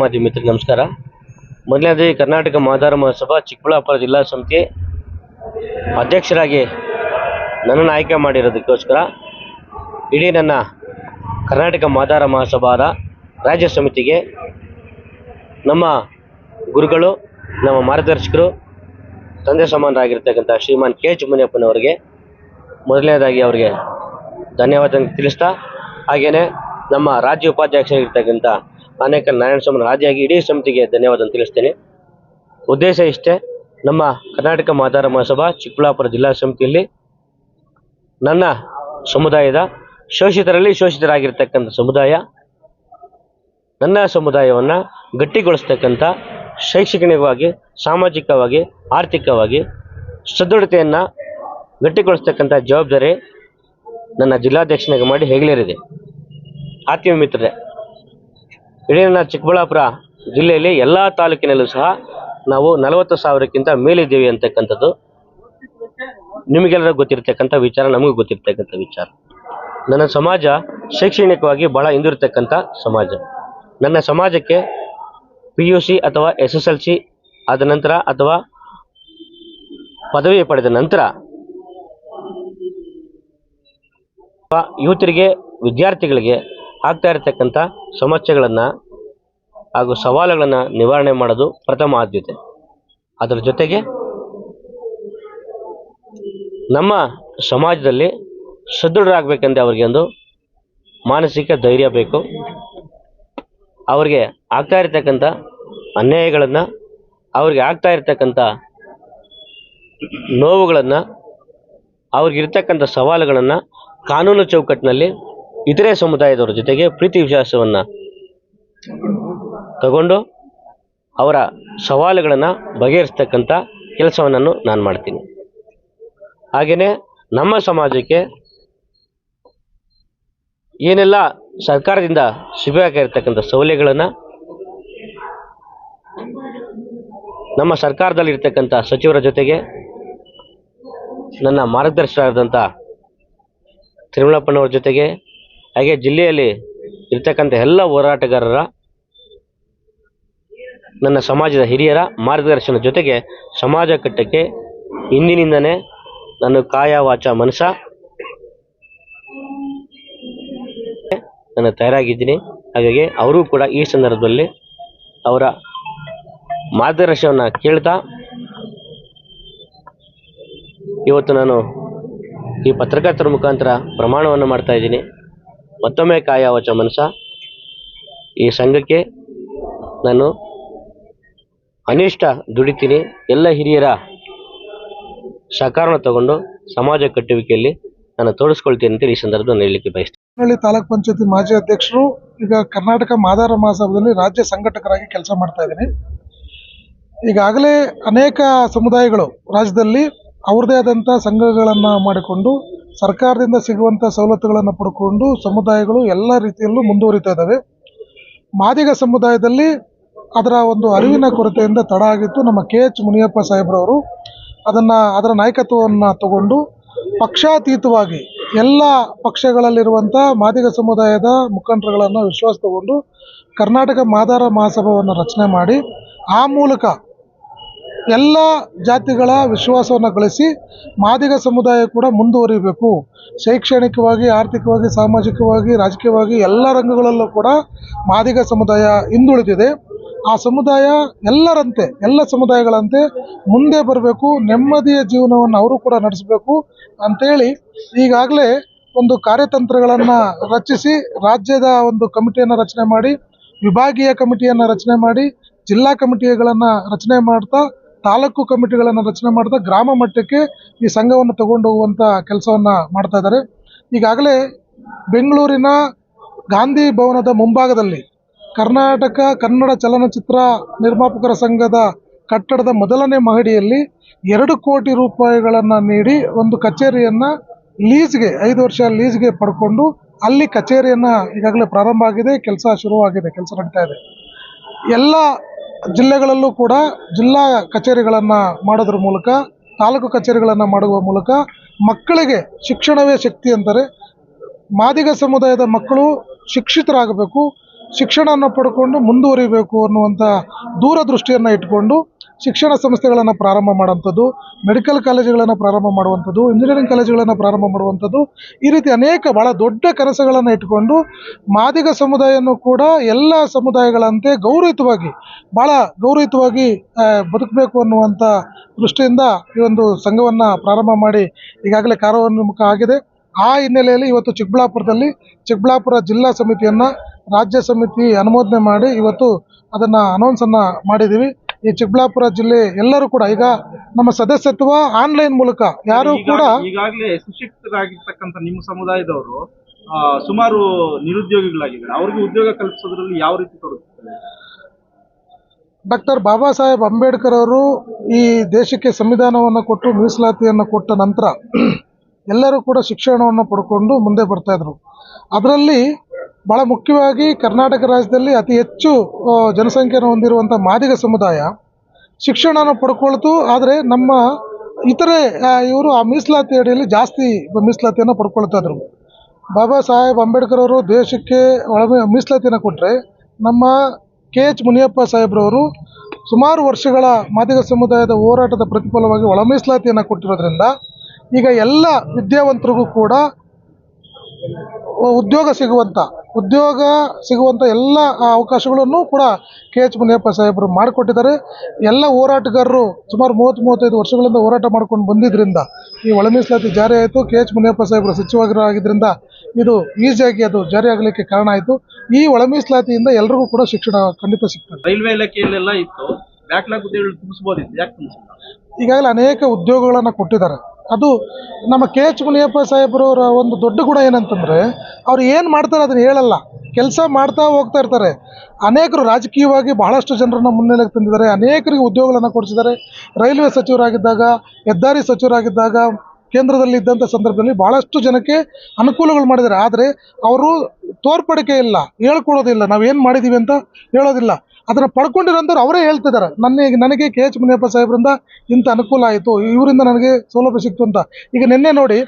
ಮಾಧ್ಯಮ ಮಿತ್ರ, ನಮಸ್ಕಾರ. ಮೊದಲನೇದಾಗಿ ಕರ್ನಾಟಕ ಮಾದಾರ ಮಹೋತ್ಸವ ಚಿಕ್ಕಬಳ್ಳಾಪುರ ಜಿಲ್ಲಾ ಸಮಿತಿ ಅಧ್ಯಕ್ಷರಾಗಿ ನನ್ನನ್ನು ಆಯ್ಕೆ ಮಾಡಿರೋದಕ್ಕೋಸ್ಕರ ಇಡೀ ನನ್ನ ಕರ್ನಾಟಕ ಮಾದಾರ ಮಹಾಸಭಾದ ರಾಜ್ಯ ಸಮಿತಿಗೆ ನಮ್ಮ ಗುರುಗಳು, ನಮ್ಮ ಮಾರ್ಗದರ್ಶಕರು, ತಂದೆ ಸಮಾನರಾಗಿರ್ತಕ್ಕಂಥ ಶ್ರೀಮಾನ್ ಕೆ ಎಚ್ ಮುನಿಯಪ್ಪನವರಿಗೆ ಮೊದಲನೇದಾಗಿ ಅವರಿಗೆ ಧನ್ಯವಾದ ತಿಳಿಸ್ತಾ ಹಾಗೆಯೇ ನಮ್ಮ ರಾಜ್ಯ ಉಪಾಧ್ಯಕ್ಷರಾಗಿರ್ತಕ್ಕಂಥ ಅನೇಕ ನಾರಾಯಣ ಸ್ವಾಮಿ ಆದಿಯಾಗಿ ಇಡೀ ಸಮಿತಿಗೆ ಧನ್ಯವಾದ ತಿಳಿಸ್ತೇನೆ. ಉದ್ದೇಶ ಇಷ್ಟೇ, ನಮ್ಮ ಕರ್ನಾಟಕ ಮಾದಾರ ಮಹಾಸಭಾ ಚಿಕ್ಕಬಳ್ಳಾಪುರ ಜಿಲ್ಲಾ ಸಮಿತಿಯಲ್ಲಿ ನನ್ನ ಸಮುದಾಯದ ಶೋಷಿತರಲ್ಲಿ ಶೋಷಿತರಾಗಿರ್ತಕ್ಕಂಥ ಸಮುದಾಯ, ನನ್ನ ಸಮುದಾಯವನ್ನು ಗಟ್ಟಿಗೊಳಿಸ್ತಕ್ಕಂಥ ಶೈಕ್ಷಣಿಕವಾಗಿ, ಸಾಮಾಜಿಕವಾಗಿ, ಆರ್ಥಿಕವಾಗಿ ಸದೃಢತೆಯನ್ನು ಗಟ್ಟಿಗೊಳಿಸ್ತಕ್ಕಂಥ ಜವಾಬ್ದಾರಿ ನನ್ನ ಜಿಲ್ಲಾಧ್ಯಕ್ಷನಾಗಿ ಮಾಡಿ ಹೇಗಲೇರಿದೆ ಆತ್ಮೀಯ ಮಿತ್ರರೇ ಇಡೀ ನನ್ನ ಚಿಕ್ಕಬಳ್ಳಾಪುರ ಜಿಲ್ಲೆಯಲ್ಲಿ ಎಲ್ಲ ತಾಲೂಕಿನಲ್ಲೂ ಸಹ ನಾವು ನಲವತ್ತು ಸಾವಿರಕ್ಕಿಂತ ಮೇಲಿದ್ದೀವಿ ಅಂತಕ್ಕಂಥದ್ದು. ನಿಮಗೆಲ್ಲರೂ ಗೊತ್ತಿರ್ತಕ್ಕಂಥ ವಿಚಾರ, ನಮಗೂ ಗೊತ್ತಿರ್ತಕ್ಕಂಥ ವಿಚಾರ. ನನ್ನ ಸಮಾಜ ಶೈಕ್ಷಣಿಕವಾಗಿ ಬಹಳ ಹಿಂದಿರ್ತಕ್ಕಂಥ ಸಮಾಜ. ನನ್ನ ಸಮಾಜಕ್ಕೆ ಪಿ ಯು ಸಿ ಅಥವಾ ಎಸ್ ಎಸ್ ಎಲ್ ಸಿ ಆದ ನಂತರ ಅಥವಾ ಪದವಿ ಪಡೆದ ನಂತರ ಯುವತರಿಗೆ ವಿದ್ಯಾರ್ಥಿಗಳಿಗೆ ಆಗ್ತಾ ಇರತಕ್ಕಂಥ ಸಮಸ್ಯೆಗಳನ್ನು ಹಾಗೂ ಸವಾಲುಗಳನ್ನು ನಿವಾರಣೆ ಮಾಡೋದು ಪ್ರಥಮ ಆದ್ಯತೆ. ಅದರ ಜೊತೆಗೆ ನಮ್ಮ ಸಮಾಜದಲ್ಲಿ ಸದೃಢರಾಗಬೇಕೆಂದ್ರೆ ಅವರಿಗೆ ಒಂದು ಮಾನಸಿಕ ಧೈರ್ಯ ಬೇಕು. ಅವರಿಗೆ ಆಗ್ತಾ ಇರತಕ್ಕಂಥ ಅನ್ಯಾಯಗಳನ್ನು, ಅವ್ರಿಗೆ ಆಗ್ತಾ ಇರತಕ್ಕಂಥ ನೋವುಗಳನ್ನು ಅವ್ರಿಗಿರ್ತಕ್ಕಂಥ ಸವಾಲುಗಳನ್ನು ಕಾನೂನು ಚೌಕಟ್ಟಿನಲ್ಲಿ ಇತರೆ ಸಮುದಾಯದವರ ಜೊತೆಗೆ ಪ್ರೀತಿ ವಿಶ್ವಾಸವನ್ನು ತಗೊಂಡು ಅವರ ಸವಾಲುಗಳನ್ನು ಬಗೆಹರಿಸ್ತಕ್ಕಂಥ ಕೆಲಸವನ್ನು ನಾನು ಮಾಡ್ತೀನಿ. ಹಾಗೆಯೇ ನಮ್ಮ ಸಮಾಜಕ್ಕೆ ಏನೆಲ್ಲ ಸರ್ಕಾರದಿಂದ ಸಿಗಬೇಕಾಗಿರ್ತಕ್ಕಂಥ ಸೌಲಭ್ಯಗಳನ್ನು ನಮ್ಮ ಸರ್ಕಾರದಲ್ಲಿರ್ತಕ್ಕಂಥ ಸಚಿವರ ಜೊತೆಗೆ ನನ್ನ ಮಾರ್ಗದರ್ಶಕರಾದಂಥ ತಿರುಮಲಪ್ಪನವ್ರ ಜೊತೆಗೆ, ಹಾಗೆ ಜಿಲ್ಲೆಯಲ್ಲಿ ಇರ್ತಕ್ಕಂಥ ಎಲ್ಲ ಹೋರಾಟಗಾರರ ನನ್ನ ಸಮಾಜದ ಹಿರಿಯರ ಮಾರ್ಗದರ್ಶನ ಜೊತೆಗೆ ಸಮಾಜ ಕಟ್ಟಕ್ಕೆ ಇಂದಿನಿಂದನೇ ನಾನು ಕಾಯ ವಾಚ ಮನಸ ನಾನು ತಯಾರಾಗಿದ್ದೀನಿ. ಹಾಗಾಗಿ ಅವರೂ ಕೂಡ ಈ ಸಂದರ್ಭದಲ್ಲಿ ಅವರ ಮಾರ್ಗದರ್ಶನವನ್ನು ಕೇಳ್ತಾ ಇವತ್ತು ನಾನು ಈ ಪತ್ರಕರ್ತರ ಮುಖಾಂತರ ಪ್ರಮಾಣವನ್ನು ಮಾಡ್ತಾ ಇದ್ದೀನಿ. ಮತ್ತೊಮ್ಮೆ ಕಾಯ ವಚ ಮನಸ ಈ ಸಂಘಕ್ಕೆ ನಾನು ಅನಿಷ್ಟ ದುಡಿತೀನಿ. ಎಲ್ಲ ಹಿರಿಯರ ಸಹಕಾರನ ತಗೊಂಡು ಸಮಾಜ ಕಟ್ಟುವಿಕೆಯಲ್ಲಿ ನಾನು ತೋರಿಸ್ಕೊಳ್ತೀನಿ ಅಂತೇಳಿ ಈ ಸಂದರ್ಭದಲ್ಲಿ ಹೇಳಲಿಕ್ಕೆ ಬಯಸ್ತೀನಿ. ಹಳ್ಳಿ ತಾಲೂಕ್ ಪಂಚಾಯತಿ ಮಾಜಿ ಅಧ್ಯಕ್ಷರು ಈಗ ಕರ್ನಾಟಕ ಮಾದಾರ ಮಹಾಸಭದಲ್ಲಿ ರಾಜ್ಯ ಸಂಘಟಕರಾಗಿ ಕೆಲಸ ಮಾಡ್ತಾ ಇದ್ದೀನಿ. ಈಗಾಗಲೇ ಅನೇಕ ಸಮುದಾಯಗಳು ರಾಜ್ಯದಲ್ಲಿ ಅವ್ರದೇ ಆದಂಥ ಸಂಘಗಳನ್ನು ಮಾಡಿಕೊಂಡು ಸರ್ಕಾರದಿಂದ ಸಿಗುವಂಥ ಸವಲತ್ತುಗಳನ್ನು ಪಡ್ಕೊಂಡು ಸಮುದಾಯಗಳು ಎಲ್ಲ ರೀತಿಯಲ್ಲೂ ಮುಂದುವರಿತಾ ಇದ್ದಾವೆ. ಮಾದಿಗ ಸಮುದಾಯದಲ್ಲಿ ಅದರ ಒಂದು ಅರಿವಿನ ಕೊರತೆಯಿಂದ ತಡ ಆಗಿತ್ತು. ನಮ್ಮ ಕೆ ಎಚ್ ಮುನಿಯಪ್ಪ ಸಾಹೇಬ್ರವರು ಅದನ್ನು, ಅದರ ನಾಯಕತ್ವವನ್ನು ತಗೊಂಡು ಪಕ್ಷಾತೀತವಾಗಿ ಎಲ್ಲ ಪಕ್ಷಗಳಲ್ಲಿರುವಂಥ ಮಾದಿಗ ಸಮುದಾಯದ ಮುಖಂಡರುಗಳನ್ನು ವಿಶ್ವಾಸ ತಗೊಂಡು ಕರ್ನಾಟಕ ಮಾದಾರ ಮಹಾಸಭಾವನ್ನು ರಚನೆ ಮಾಡಿ, ಆ ಮೂಲಕ ಎಲ್ಲ ಜಾತಿಗಳ ವಿಶ್ವಾಸವನ್ನು ಗಳಿಸಿ ಮಾದಿಗ ಸಮುದಾಯ ಕೂಡ ಮುಂದುವರಿಬೇಕು. ಶೈಕ್ಷಣಿಕವಾಗಿ, ಆರ್ಥಿಕವಾಗಿ, ಸಾಮಾಜಿಕವಾಗಿ, ರಾಜಕೀಯವಾಗಿ ಎಲ್ಲ ರಂಗಗಳಲ್ಲೂ ಕೂಡ ಮಾದಿಗ ಸಮುದಾಯ ಹಿಂದುಳಿದಿದೆ. ಆ ಸಮುದಾಯ ಎಲ್ಲರಂತೆ, ಎಲ್ಲ ಸಮುದಾಯಗಳಂತೆ ಮುಂದೆ ಬರಬೇಕು, ನೆಮ್ಮದಿಯ ಜೀವನವನ್ನು ಅವರು ಕೂಡ ನಡೆಸಬೇಕು ಅಂತೇಳಿ ಈಗಾಗಲೇ ಒಂದು ಕಾರ್ಯತಂತ್ರಗಳನ್ನು ರಚಿಸಿ ರಾಜ್ಯದ ಒಂದು ಕಮಿಟಿಯನ್ನು ರಚನೆ ಮಾಡಿ, ವಿಭಾಗೀಯ ಕಮಿಟಿಯನ್ನು ರಚನೆ ಮಾಡಿ, ಜಿಲ್ಲಾ ಕಮಿಟಿಗಳನ್ನು ರಚನೆ ಮಾಡ್ತಾ, ತಾಲೂಕು ಕಮಿಟಿಗಳನ್ನು ರಚನೆ ಮಾಡ್ತಾ ಗ್ರಾಮ ಮಟ್ಟಕ್ಕೆ ಈ ಸಂಘವನ್ನು ತಗೊಂಡು ಹೋಗುವಂಥ ಕೆಲಸವನ್ನು ಮಾಡ್ತಾ ಇದ್ದಾರೆ. ಈಗಾಗಲೇ ಬೆಂಗಳೂರಿನ ಗಾಂಧಿ ಭವನದ ಮುಂಭಾಗದಲ್ಲಿ ಕರ್ನಾಟಕ ಕನ್ನಡ ಚಲನಚಿತ್ರ ನಿರ್ಮಾಪಕರ ಸಂಘದ ಕಟ್ಟಡದ ಮೊದಲನೇ ಮಹಡಿಯಲ್ಲಿ ಎರಡು ಕೋಟಿ ರೂಪಾಯಿಗಳನ್ನು ನೀಡಿ ಒಂದು ಕಚೇರಿಯನ್ನು ಲೀಸ್ಗೆ, ಐದು ವರ್ಷ ಲೀಸ್ಗೆ ಪಡ್ಕೊಂಡು ಅಲ್ಲಿ ಕಚೇರಿಯನ್ನು ಈಗಾಗಲೇ ಪ್ರಾರಂಭ ಆಗಿದೆ, ಕೆಲಸ ಶುರುವಾಗಿದೆ, ಕೆಲಸ ನಡೀತಾ ಇದೆ. ಎಲ್ಲ ಜಿಲ್ಲೆಗಳಲ್ಲೂ ಕೂಡ ಜಿಲ್ಲಾ ಕಚೇರಿಗಳನ್ನು ಮಾಡೋದ್ರ ಮೂಲಕ, ತಾಲೂಕು ಕಚೇರಿಗಳನ್ನು ಮಾಡುವ ಮೂಲಕ ಮಕ್ಕಳಿಗೆ ಶಿಕ್ಷಣವೇ ಶಕ್ತಿ ಅಂತಾರೆ ಮಾದಿಗ ಸಮುದಾಯದ ಮಕ್ಕಳು ಶಿಕ್ಷಿತರಾಗಬೇಕು ಶಿಕ್ಷಣವನ್ನು ಪಡ್ಕೊಂಡು ಮುಂದುವರಿಬೇಕು ಅನ್ನುವಂಥ ದೂರದೃಷ್ಟಿಯನ್ನು ಇಟ್ಕೊಂಡು ಶಿಕ್ಷಣ ಸಂಸ್ಥೆಗಳನ್ನು ಪ್ರಾರಂಭ ಮಾಡುವಂಥದ್ದು ಮೆಡಿಕಲ್ ಕಾಲೇಜುಗಳನ್ನು ಪ್ರಾರಂಭ ಮಾಡುವಂಥದ್ದು ಇಂಜಿನಿಯರಿಂಗ್ ಕಾಲೇಜುಗಳನ್ನು ಪ್ರಾರಂಭ ಮಾಡುವಂಥದ್ದು, ಈ ರೀತಿ ಅನೇಕ ಭಾಳ ದೊಡ್ಡ ಕನಸುಗಳನ್ನು ಇಟ್ಕೊಂಡು ಮಾದಿಗ ಸಮುದಾಯವನ್ನು ಕೂಡ ಎಲ್ಲ ಸಮುದಾಯಗಳಂತೆ ಗೌರವಿತವಾಗಿ ಭಾಳ ಗೌರವಿತವಾಗಿ ಬದುಕಬೇಕು ಅನ್ನುವಂಥ ದೃಷ್ಟಿಯಿಂದ ಈ ಒಂದು ಸಂಘವನ್ನು ಪ್ರಾರಂಭ ಮಾಡಿ ಈಗಾಗಲೇ ಕಾರ್ಯೋನ್ಮುಖ ಆಗಿದೆ. ಆ ಹಿನ್ನೆಲೆಯಲ್ಲಿ ಇವತ್ತು ಚಿಕ್ಕಬಳ್ಳಾಪುರದಲ್ಲಿ ಚಿಕ್ಕಬಳ್ಳಾಪುರ ಜಿಲ್ಲಾ ಸಮಿತಿಯನ್ನು ರಾಜ್ಯ ಸಮಿತಿ ಅನುಮೋದನೆ ಮಾಡಿ ಇವತ್ತು ಅದನ್ನು ಅನೌನ್ಸನ್ನು ಮಾಡಿದ್ದೀವಿ ಈ ಚಿಕ್ಕಬಳ್ಳಾಪುರ ಜಿಲ್ಲೆ ಎಲ್ಲರೂ ಕೂಡ ಈಗ ನಮ್ಮ ಸದಸ್ಯತ್ವ ಆನ್ಲೈನ್ ಮೂಲಕ ಯಾರು ಕೂಡ ಈಗಾಗಲೇ ಸುಶಿಕ್ಷಿತರಾಗಿರ್ತಕ್ಕಂಥ ನಿಮ್ಮ ಸಮುದಾಯದವರು ಸುಮಾರು ನಿರುದ್ಯೋಗಿಗಳಾಗಿದ್ದಾರೆ. ಅವ್ರಿಗೆ ಉದ್ಯೋಗ ಕಲ್ಪಿಸೋದ್ರಲ್ಲಿ ಯಾವ ರೀತಿ ತೊಡಗುತ್ತದೆ ಡಾಕ್ಟರ್ ಬಾಬಾ ಸಾಹೇಬ್ ಅಂಬೇಡ್ಕರ್ ಅವರು ಈ ದೇಶಕ್ಕೆ ಸಂವಿಧಾನವನ್ನು ಕೊಟ್ಟು ಮೀಸಲಾತಿಯನ್ನು ಕೊಟ್ಟ ನಂತರ ಎಲ್ಲರೂ ಕೂಡ ಶಿಕ್ಷಣವನ್ನು ಪಡ್ಕೊಂಡು ಮುಂದೆ ಬರ್ತಾ ಇದ್ರು. ಅದರಲ್ಲಿ ಭಾಳ ಮುಖ್ಯವಾಗಿ ಕರ್ನಾಟಕ ರಾಜ್ಯದಲ್ಲಿ ಅತಿ ಹೆಚ್ಚು ಜನಸಂಖ್ಯೆಯನ್ನು ಹೊಂದಿರುವಂಥ ಮಾದಿಗ ಸಮುದಾಯ. ಶಿಕ್ಷಣನ ಪಡ್ಕೊಳ್ತು, ಆದರೆ ನಮ್ಮ ಇತರೆ ಇವರು ಆ ಮೀಸಲಾತಿ ಅಡಿಯಲ್ಲಿ ಜಾಸ್ತಿ ಮೀಸಲಾತಿಯನ್ನು ಪಡ್ಕೊಳ್ತಾ ಇದ್ರು. ಬಾಬಾ ಸಾಹೇಬ್ ಅಂಬೇಡ್ಕರ್ ಅವರು ದೇಶಕ್ಕೆ ಒಳ ಮೀಸಲಾತಿಯನ್ನು ಕೊಟ್ಟರೆ ನಮ್ಮ ಕೆ ಎಚ್ ಮುನಿಯಪ್ಪ ಸಾಹೇಬ್ರವರು ಸುಮಾರು ವರ್ಷಗಳ ಮಾದಿಗ ಸಮುದಾಯದ ಹೋರಾಟದ ಪ್ರತಿಫಲವಾಗಿ ಒಳ ಮೀಸಲಾತಿಯನ್ನು ಕೊಟ್ಟಿರೋದ್ರಿಂದ ಈಗ ಎಲ್ಲ ವಿದ್ಯಾವಂತರಿಗೂ ಕೂಡ ಉದ್ಯೋಗ ಸಿಗುವಂಥ ಉದ್ಯೋಗ ಸಿಗುವಂಥ ಎಲ್ಲ ಅವಕಾಶಗಳನ್ನು ಕೂಡ ಕೆ ಎಚ್ ಮುನಿಯಪ್ಪ ಸಾಹೇಬರು ಮಾಡಿಕೊಟ್ಟಿದ್ದಾರೆ. ಎಲ್ಲ ಹೋರಾಟಗಾರರು ಸುಮಾರು ಮೂವತ್ತು ಮೂವತ್ತೈದು ವರ್ಷಗಳಿಂದ ಹೋರಾಟ ಮಾಡ್ಕೊಂಡು ಬಂದಿದ್ದರಿಂದ ಈ ಒಳ ಮೀಸಲಾತಿ ಜಾರಿ ಆಯಿತು. ಕೆ ಎಚ್ ಮುನಿಯಪ್ಪ ಸಾಹೇಬರು ಸಚಿವರಾಗಿದ್ದರಿಂದ ಇದು ಈಸಿಯಾಗಿ ಅದು ಜಾರಿ ಆಗಲಿಕ್ಕೆ ಕಾರಣ ಆಯಿತು. ಈ ಒಳ ಮೀಸಲಾತಿಯಿಂದ ಎಲ್ರಿಗೂ ಕೂಡ ಶಿಕ್ಷಣ ಖಂಡಿತ ಸಿಗ್ತದೆ. ರೈಲ್ವೆ ಇಲಾಖೆಯಲ್ಲೆಲ್ಲ ಇತ್ತು. ಬ್ಯಾಕ್ಲಾಗ್ ಹುದ್ದೆಗಳು ತುಂಬಿಸಬಹುದಿತ್ತು ಯಾಕೆ ತುಂಬಿಸಿಲ್ಲ ಈಗಾಗಲೇ ಅನೇಕ ಉದ್ಯೋಗಗಳನ್ನು ಕೊಟ್ಟಿದ್ದಾರೆ. ಅದು ನಮ್ಮ ಕೆ ಎಚ್ ಮುನಿಯಪ್ಪ ಸಾಹೇಬ್ರವರ ಒಂದು ದೊಡ್ಡ ಗುಣ ಏನಂತಂದರೆ ಅವ್ರು ಏನು ಮಾಡ್ತಾರೆ ಅದನ್ನು ಹೇಳಲ್ಲ. ಕೆಲಸ ಮಾಡ್ತಾ ಹೋಗ್ತಾ ಇರ್ತಾರೆ. ಅನೇಕರು ರಾಜಕೀಯವಾಗಿ ಬಹಳಷ್ಟು ಜನರನ್ನು ಮುನ್ನೆಲೆಗೆ ತಂದಿದ್ದಾರೆ. ಅನೇಕರಿಗೆ ಉದ್ಯೋಗಗಳನ್ನು ಕೊಡಿಸಿದ್ದಾರೆ. ರೈಲ್ವೆ ಸಚಿವರಾಗಿದ್ದಾಗ, ಹೆದ್ದಾರಿ ಸಚಿವರಾಗಿದ್ದಾಗ, ಕೇಂದ್ರದಲ್ಲಿ ಇದ್ದಂಥ ಸಂದರ್ಭದಲ್ಲಿ ಭಾಳಷ್ಟು ಜನಕ್ಕೆ ಅನುಕೂಲಗಳು ಮಾಡಿದ್ದಾರೆ. ಆದರೆ ಅವರು ತೋರ್ಪಡಿಕೆ ಇಲ್ಲ ಹೇಳ್ಕೊಡೋದಿಲ್ಲ ನಾವೇನು ಮಾಡಿದ್ದೀವಿ ಅಂತ ಹೇಳೋದಿಲ್ಲ. ಅದನ್ನು ಪಡ್ಕೊಂಡಿರೋಂಥವ್ರು ಅವರೇ ಹೇಳ್ತಿದ್ದಾರೆ. ನನಗೆ ನನಗೆ ಕೆ. ಎಚ್. ಮುನಿಯಪ್ಪ ಸಾಹೇಬ್ರಿಂದ ಇಂಥ ಅನುಕೂಲ ಆಯಿತು. ಇವರಿಂದ ನನಗೆ ಸೌಲಭ್ಯ ಸಿಕ್ತು ಅಂತ. ಈಗ ನಿನ್ನೆ ನೋಡಿ,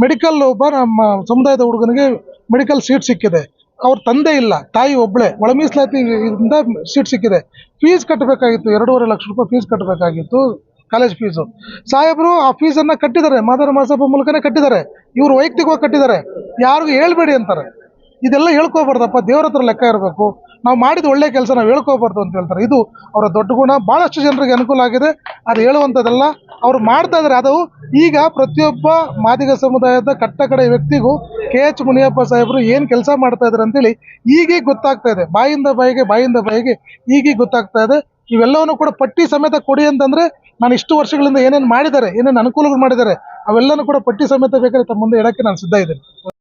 ಮೆಡಿಕಲ್ ಒಬ್ಬ ನಮ್ಮ ಸಮುದಾಯದ ಹುಡುಗನಿಗೆ ಮೆಡಿಕಲ್ ಸೀಟ್ ಸಿಕ್ಕಿದೆ. ಅವ್ರ ತಂದೆ ಇಲ್ಲ, ತಾಯಿ ಒಬ್ಬಳೆ ಒಳ ಮೀಸಲಾತಿಯಿಂದ ಸೀಟ್ ಸಿಕ್ಕಿದೆ. ಫೀಸ್ ಕಟ್ಟಬೇಕಾಗಿತ್ತು ಎರಡೂವರೆ ಲಕ್ಷ ರೂಪಾಯಿ ಫೀಸ್ ಕಟ್ಟಬೇಕಾಗಿತ್ತು ಕಾಲೇಜ್ ಫೀಸು. ಸಾಹೇಬರು ಆ ಫೀಸನ್ನು ಕಟ್ಟಿದ್ದಾರೆ, ಮಾದರಿ ಮಹಾಸಭಾ ಮೂಲಕನೇ ಕಟ್ಟಿದ್ದಾರೆ. ಇವರು ವೈಯಕ್ತಿಕವಾಗಿ ಕಟ್ಟಿದ್ದಾರೆ. ಯಾರಿಗೂ ಹೇಳ್ಬೇಡಿ ಅಂತಾರೆ. ಇದೆಲ್ಲ ಹೇಳ್ಕೋಬಾರ್ದಪ್ಪ ದೇವ್ರ ಹತ್ರ ಲೆಕ್ಕ ಇರಬೇಕು. ನಾವು ಮಾಡಿದ ಒಳ್ಳೆ ಕೆಲಸ ನಾವು ಹೇಳ್ಕೋಬಾರ್ದು ಅಂತ ಹೇಳ್ತಾರೆ. ಇದು ಅವರ ದೊಡ್ಡ ಗುಣ. ಭಾಳಷ್ಟು ಜನರಿಗೆ ಅನುಕೂಲ ಆಗಿದೆ. ಅದು ಹೇಳುವಂಥದ್ದಲ್ಲ, ಅವ್ರು ಮಾಡ್ತಾ ಇದ್ದಾರೆ ಅದು ಈಗ ಪ್ರತಿಯೊಬ್ಬ ಮಾದಿಗ ಸಮುದಾಯದ ಕಟ್ಟ ಕಡೆ ವ್ಯಕ್ತಿಗೂ ಕೆ ಎಚ್ ಮುನಿಯಪ್ಪ ಸಾಹೇಬರು ಏನು ಕೆಲಸ ಮಾಡ್ತಾ ಇದ್ದಾರೆ ಅಂತೇಳಿ ಈಗೀಗ ಗೊತ್ತಾಗ್ತಾ ಇದೆ. ಬಾಯಿಂದ ಬಾಯಿಗೆ ಬಾಯಿಂದ ಬಾಯಿಗೆ ಈಗೀಗ ಗೊತ್ತಾಗ್ತಾ ಇದೆ. ಇವೆಲ್ಲವನ್ನು ಕೂಡ ಪಟ್ಟಿ ಸಮೇತ ಕೊಡಿ ಅಂತಂದ್ರೆ ನಾನು ಇಷ್ಟು ವರ್ಷಗಳಿಂದ ಏನೇನು ಮಾಡಿದ್ದಾರೆ, ಏನೇನು ಅನುಕೂಲಗಳು ಮಾಡಿದ್ದಾರೆ, ಅವೆಲ್ಲನೂ ಕೂಡ ಪಟ್ಟಿ ಸಮೇತ ಬೇಕಾದ್ರೆ ತಮ್ಮ ಮುಂದೆ ಇಡೋಕ್ಕೆ ನಾನು ಸಿದ್ಧ ಇದ್ದೀನಿ.